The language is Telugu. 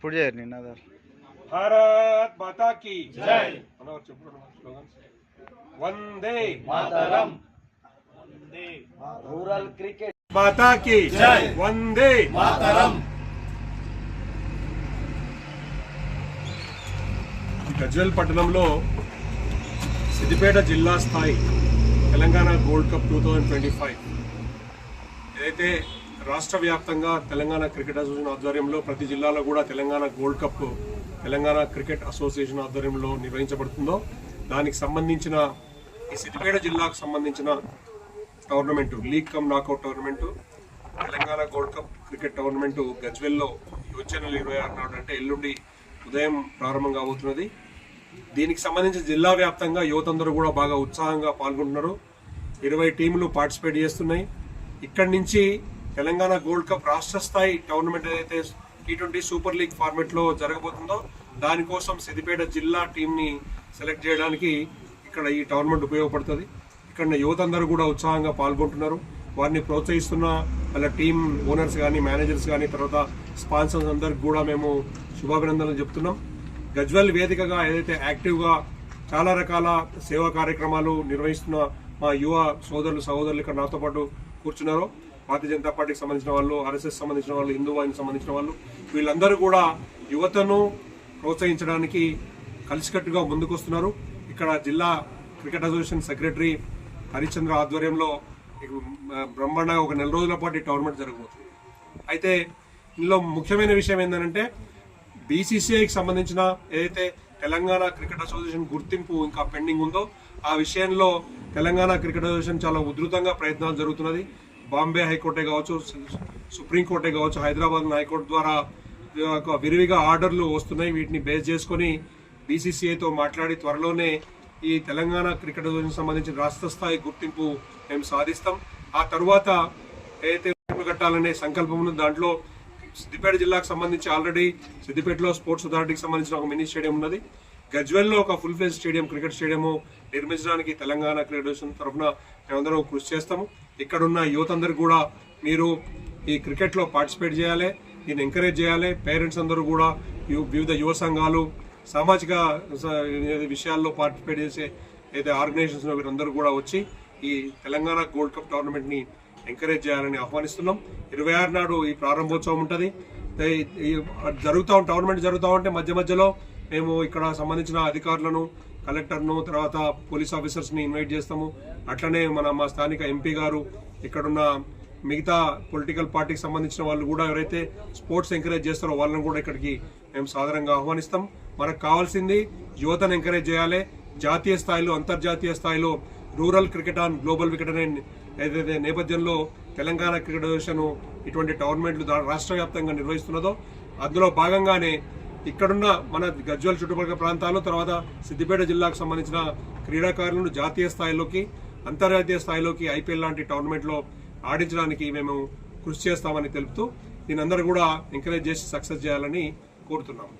ఇప్పుడు చేయరు నినాదాలు భారత్ మాతా కీ జై. మనోహర్ చెప్పు స్లోగన్స్. వందే మాతరం. Rural cricket. మాతా కీ జై. వందే మాతరం. గజ్వెల్ పట్టణంలో సిద్దిపేట జిల్లా స్థాయి Telangana gold cup two thousand twenty five. ఏదైతే రాష్ట్ర వ్యాప్తంగా తెలంగాణ క్రికెట్ అసోసియేషన్ ఆధ్వర్యంలో ప్రతి జిల్లాలో కూడా Telangana gold cup Telangana cricket association ఆధ్వర్యంలో నిర్వహించబడుతుందో దానికి సంబంధించిన ఈ సిద్దిపేట జిల్లాకు సంబంధించిన tournament league cum knockout tournament Telangana gold cup cricket tournament గజ్వెల్లో వచ్చే నెల ఇరవై ఆరు నాడు అంటే ఎల్లుండి ఉదయం ప్రారంభం కాబోతున్నది. దీనికి సంబంధించి జిల్లా వ్యాప్తంగా యువతందరూ కూడా బాగా ఉత్సాహంగా పాల్గొంటున్నారు. ఇరవై టీములు పార్టిసిపేట్ చేస్తున్నాయి. ఇక్కడి నుంచి తెలంగాణ గోల్డ్ కప్ రాష్ట్ర స్థాయి టోర్నమెంట్ ఏదైతే టీ ట్వంటీ సూపర్ లీగ్ ఫార్మెట్లో జరగబోతుందో దానికోసం సిద్దిపేట జిల్లా టీంని సెలెక్ట్ చేయడానికి ఇక్కడ ఈ టోర్నమెంట్ ఉపయోగపడుతుంది. ఇక్కడ యువత అందరూ కూడా ఉత్సాహంగా పాల్గొంటున్నారు. వారిని ప్రోత్సహిస్తున్న వాళ్ళ టీం ఓనర్స్ కానీ మేనేజర్స్ కానీ తర్వాత స్పాన్సర్స్ అందరికి కూడా మేము శుభాభినందనలు చెప్తున్నాం. గజ్వల్ వేదికగా ఏదైతే యాక్టివ్గా చాలా రకాల సేవా కార్యక్రమాలు నిర్వహిస్తున్న మా యువ సోదరులు సహోదరులు ఇక్కడ నాతో పాటు కూర్చున్నారో. భారతీయ జనతా పార్టీకి సంబంధించిన వాళ్ళు ఆర్ఎస్ఎస్ సంబంధించిన వాళ్ళు హిందూ వాహిని సంబంధించిన వాళ్ళు వీళ్ళందరూ కూడా యువతను ప్రోత్సహించడానికి కలిసికట్టుగా ముందుకొస్తున్నారు. ఇక్కడ జిల్లా క్రికెట్ అసోసియేషన్ సెక్రటరీ హరిచంద్ర ఆధ్వర్యంలో ఇక, బ్రహ్మాండంగా ఒక నెల రోజుల పాటు టోర్నమెంట్ జరగబోతుంది. అయితే ఇందులో ముఖ్యమైన విషయం ఏంటంటే బీసీసీఐకి సంబంధించిన ఏదైతే తెలంగాణ క్రికెట్ అసోసియేషన్ గుర్తింపు ఇంకా పెండింగ్ ఉందో ఆ విషయంలో తెలంగాణ క్రికెట్ అసోసియేషన్ చాలా ఉధృతంగా ప్రయత్నాలు జరుగుతున్నది. బాంబే హైకోర్టే కావచ్చు సుప్రీంకోర్టే కావచ్చు హైదరాబాద్ హైకోర్టు ద్వారా ఒక విరివిగా ఆర్డర్లు వస్తున్నాయి. వీటిని బేస్ చేసుకొని బీసీసీఐతో మాట్లాడి త్వరలోనే ఈ తెలంగాణ క్రికెట్ సంబంధించిన రాష్ట్ర స్థాయి గుర్తింపు మేము సాధిస్తాం. ఆ తరువాత ఏదైతే కట్టాలనే సంకల్పం ఉందో దాంట్లో సిద్దిపేట జిల్లాకు సంబంధించి ఆల్రెడీ సిద్దిపేటలో స్పోర్ట్స్ అథారిటీకి సంబంధించిన ఒక మినీ స్టేడియం ఉన్నది. గజ్వెల్లో ఒక full fledged stadium cricket stadium నిర్మించడానికి తెలంగాణ క్రికెట్ తరఫున మేమందరం కృషి చేస్తాము. ఇక్కడున్న యువత కూడా మీరు ఈ క్రికెట్లో పార్టిసిపేట్ చేయాలి దీన్ని ఎంకరేజ్ చేయాలి. పేరెంట్స్ అందరూ కూడా వివిధ యువ సంఘాలు సామాజిక విషయాల్లో పార్టిసిపేట్ చేసే అయితే ఆర్గనైజేషన్స్ వీరందరూ కూడా వచ్చి ఈ తెలంగాణ గోల్డ్ కప్ టోర్నమెంట్ని ఎంకరేజ్ చేయాలని ఆహ్వానిస్తున్నాం. ఇరవై ఆరు నాడు ఈ ప్రారంభోత్సవం ఉంటుంది. జరుగుతూ జరుగుతా టోర్నమెంట్ జరుగుతూ ఉంటే మధ్య మధ్యలో మేము ఇక్కడ సంబంధించిన అధికారులను కలెక్టర్ను తర్వాత పోలీస్ ఆఫీసర్స్ని ఇన్వైట్ చేస్తాము. అట్లనే మన మా స్థానిక ఎంపీ గారు ఇక్కడున్న మిగతా పొలిటికల్ పార్టీకి సంబంధించిన వాళ్ళు కూడా ఎవరైతే స్పోర్ట్స్ ఎంకరేజ్ చేస్తారో వాళ్ళని కూడా ఇక్కడికి మేము సాధారణంగా ఆహ్వానిస్తాం. మనకు కావాల్సింది యువతను ఎంకరేజ్ చేయాలి. జాతీయ స్థాయిలో అంతర్జాతీయ స్థాయిలో rural cricket on global wicket అనే ఏదైతే నేపథ్యంలో తెలంగాణ క్రికెట్ అసోసియేషన్ ఇటువంటి టోర్నమెంట్లు రాష్ట్ర వ్యాప్తంగా నిర్వహిస్తున్నదో అందులో భాగంగానే ఇక్కడున్న మన గజ్వల్ చుట్టుపక్కల ప్రాంతాలు తర్వాత సిద్దిపేట జిల్లాకు సంబంధించిన క్రీడాకారులను జాతీయ స్థాయిలోకి అంతర్జాతీయ స్థాయిలోకి ఐపీఎల్ లాంటి టోర్నమెంట్లో ఆడించడానికి మేము కృషి చేస్తామని తెలుపుతూ దీని అందరూ కూడా ఎంకరేజ్ చేసి సక్సెస్ చేయాలని కోరుతున్నాం